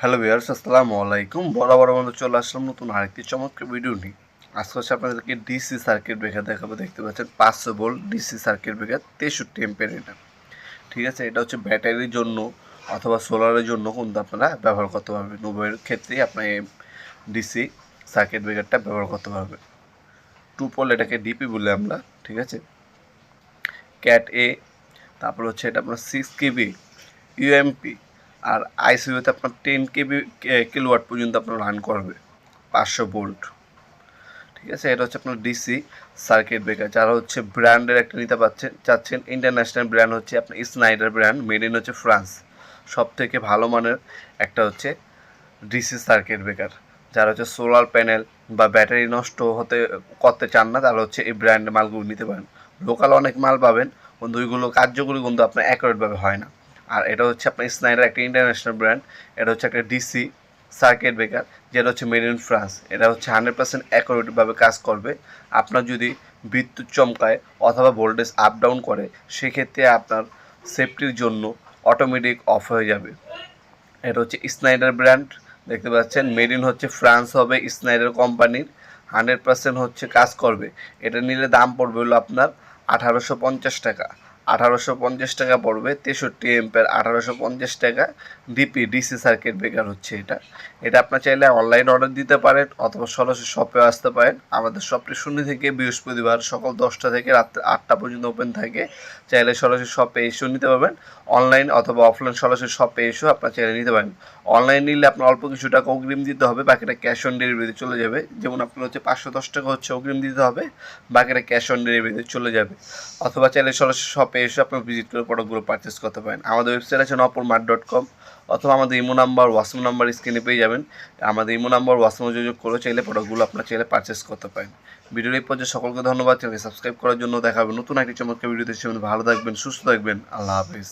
Hello viewers, আসসালামু আলাইকুম। বরাবর বন্ধু চলে আসলাম নতুন আরেকটি চমৎকার ভিডিও নিয়ে। আজকে হচ্ছে আপনাদেরকে ডিসি সার্কিট ব্রেকার দেখাবো। দেখতে পাচ্ছেন পাঁচশো ভোল্ট ডিসি সার্কিট ব্রেকার তেষট্টি এম্পের এটা। ঠিক আছে? এটা হচ্ছে ব্যাটারির জন্য অথবা সোলারের জন্য কিন্তু আপনারা ব্যবহার করতে পারবেন। উভয়ের ক্ষেত্রেই আপনার ডিসি সার্কিট ব্রেকারটা ব্যবহার করতে পারবেন। টু পোল এটাকে ডিপি বলে আমরা, ঠিক আছে? ক্যাট এ তারপর হচ্ছে এটা আপনার সিক্স কেবি ইউএমপি আর আইসিইউতে আপনার টেন কেবি কিলোওয়াট পর্যন্ত আপনার রান করবে, পাঁচশো ভোল্ট ঠিক আছে? এটা হচ্ছে আপনার ডিসি সার্কিট ব্রেকার যারা হচ্ছে ব্র্যান্ডের একটা নিতে পারছেন চাচ্ছেন ইন্টারন্যাশনাল ব্র্যান্ড হচ্ছে আপনার স্নাইডার ব্র্যান্ড মেড ইন হচ্ছে ফ্রান্স সব থেকে ভালো মানের একটা হচ্ছে ডিসি সার্কিট ব্রেকার যারা হচ্ছে সোলার প্যানেল বা ব্যাটারি নষ্ট হতে, করতে চান না, তারা হচ্ছে এই ব্র্যান্ডের মালগুলো নিতে পারেন। লোকাল অনেক মাল পাবেন, কিন্তু ওইগুলো কার্যকরী কিন্তু আপনার অ্যাকুরেটভাবে হয় না। আর এটা হচ্ছে আপনার স্নাইডার একটা ইন্টারন্যাশনাল ব্র্যান্ড এটা হচ্ছে একটা ডিসি সার্কিট ব্রেকার যেটা হচ্ছে মেড ইন ফ্রান্স এটা হচ্ছে হান্ড্রেড পার্সেন্ট অ্যাকুরেটভাবে কাজ করবে। আপনার যদি বিদ্যুৎ চমকায় অথবা ভোল্টেজ আপ ডাউন করে, সেক্ষেত্রে আপনার সেফটির জন্য অটোমেটিক অফ হয়ে যাবে। এটা হচ্ছে স্নাইডার ব্র্যান্ড দেখতে পাচ্ছেন? মেড ইন হচ্ছে ফ্রান্স হবে স্নাইডার কোম্পানির হান্ড্রেড পার্সেন্ট হচ্ছে কাজ করবে। এটা নিলে দাম পড়বে হলো আপনার আঠারোশো পঞ্চাশ টাকা। আঠারোশো পঞ্চাশ টাকা পড়বে, তেষট্টি এম্পের আঠারোশো পঞ্চাশ টাকা ডিপি ডিসি সার্কিট ব্রেকার হচ্ছে এটা। এটা আপনার চাইলে অনলাইন অর্ডার দিতে পারেন অথবা সরাসরি শপে আসতে পারেন। আমাদের শপটি শূন্য থেকে বৃহস্পতিবার সকাল দশটা থেকে রাত্রে আটটা পর্যন্ত ওপেন থাকে। চাইলে সরাসরি শপে এসেও নিতে পারবেন। অনলাইন অথবা অফলাইন সরাসরি শপে এসেও আপনার চাইলে নিতে পারেন। অনলাইন নিলে আপনার অল্প কিছু টাকা অগ্রিম দিতে হবে, বাকিটা ক্যাশ অন ডেলিভারিতে চলে যাবে। যেমন আপনার হচ্ছে পাঁচশো দশ টাকা হচ্ছে অগ্রিম দিতে হবে, বাকিটা ক্যাশ অন ডেলিভারিতে চলে যাবে। অথবা চাইলে সরাসরি শপে এসে আপনার ভিজিট করে প্রোডাক্টগুলো পারচেস করতে পারেন। আমাদের ওয়েবসাইট আছে নপুর মার্ট ডট কম অথবা আমাদের ইমো নাম্বার ওয়াসমো নাম্বার স্ক্রিনে পেয়ে যাবেন। আমাদের ইমো নাম্বার ওয়াসমো যোগাযোগ করে চাইলে প্রোডাক্টগুলো আপনার চাইলে পারচেস করতে পারেন। ভিডিওর এই পর্যায়ে সকলকে ধন্যবাদ। চ্যানেলকে সাবস্ক্রাইব করার জন্য দেখাবেন নতুন একটি চমৎকার ভিডিওতে ভালো থাকবেন, সুস্থ থাকবেন। আল্লাহ হাফিজ।